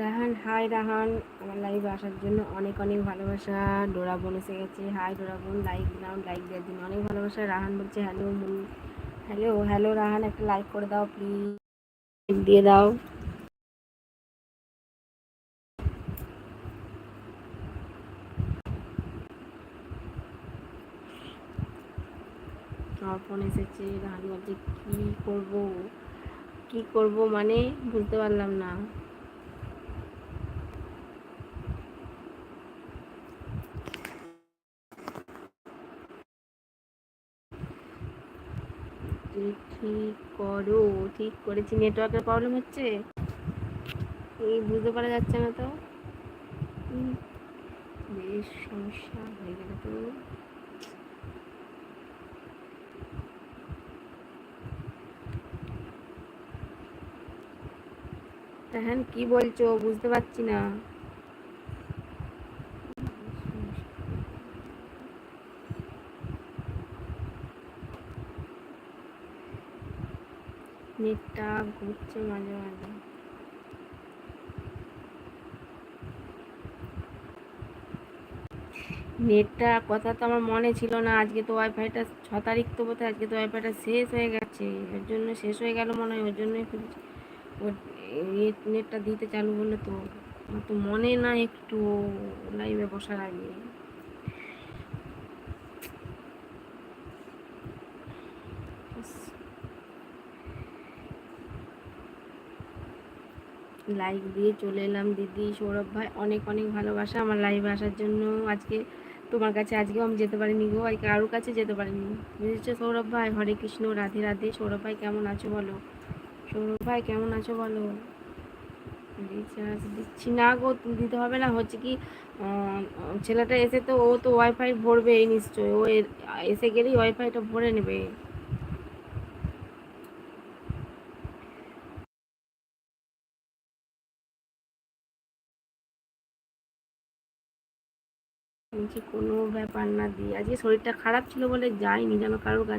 Rahan, high Rahan. আমার লাইভে আসার জন্য অনেক অনেক ভালোবাসা। ডোরা বোন এসে গেছে। হাই ডোরা বোন লাইক দিলাম লাইক দেওয়ার জন্য অনেক ভালোবাসা। রাহান বলছে hello Moon hello hello Rahan, একটা লাইক করে দাও প্লিজ দিয়ে দাও। ফোন এসেছে, রাহান বলছে, কী করব? কি করব মানে বুঝতে পারলাম না। ঠিক করো। ঠিক করেছি নেটওয়ার্কের প্রবলেম হচ্ছে? এই বুঝতে পারা যাচ্ছে না তো। বেশ সমস্যা, হয়ে গেল তো। হ্যাঁ কি বলছো? বুঝতে পারছি না। নেটটা ঘুরছে মাঝে মাঝে। নেটটা কথা তো আমার মনে ছিল না, আজকে তো ওয়াইফাইটা ছ তারিখ তো বোধহয়, আজকে তো ওয়াইফাইটা শেষ হয়ে গেছে ওর জন্য শেষ হয়ে গেল মনে হয়, ওর জন্যই নেটটা দিতে চালু হলো তো, আমার তো মনে না একটু লাইভে বসার আগে। লাইক দিয়ে চলে এলাম দিদি, সৌরভ ভাই। অনেক অনেক ভালোবাসা আমার লাইভে আসার জন্য। আজকে তোমার কাছে আজকেও আমি যেতে পারিনি গো, আর কারোর কাছে যেতে পারিনি। বুঝেছ সৌরভ ভাই? হরে কৃষ্ণ, রাধে রাধে। সৌরভ ভাই, কেমন আছো বলো? সৌরভ ভাই, কেমন আছো বলো? রিচার্জ দিচ্ছি। না গো, দিতে হবে না। হচ্ছে কি ছেলেটা এসে তো, ও তো ওয়াইফাই ভরবে নিশ্চয়ই। ও এসে গেলেই ওয়াইফাইটা ভরে নেবে। বলছি কোনো ব্যাপার না দিয়ে আজকে শরীরটা খারাপ ছিল বলে যাইনি যেন কারোর কাছে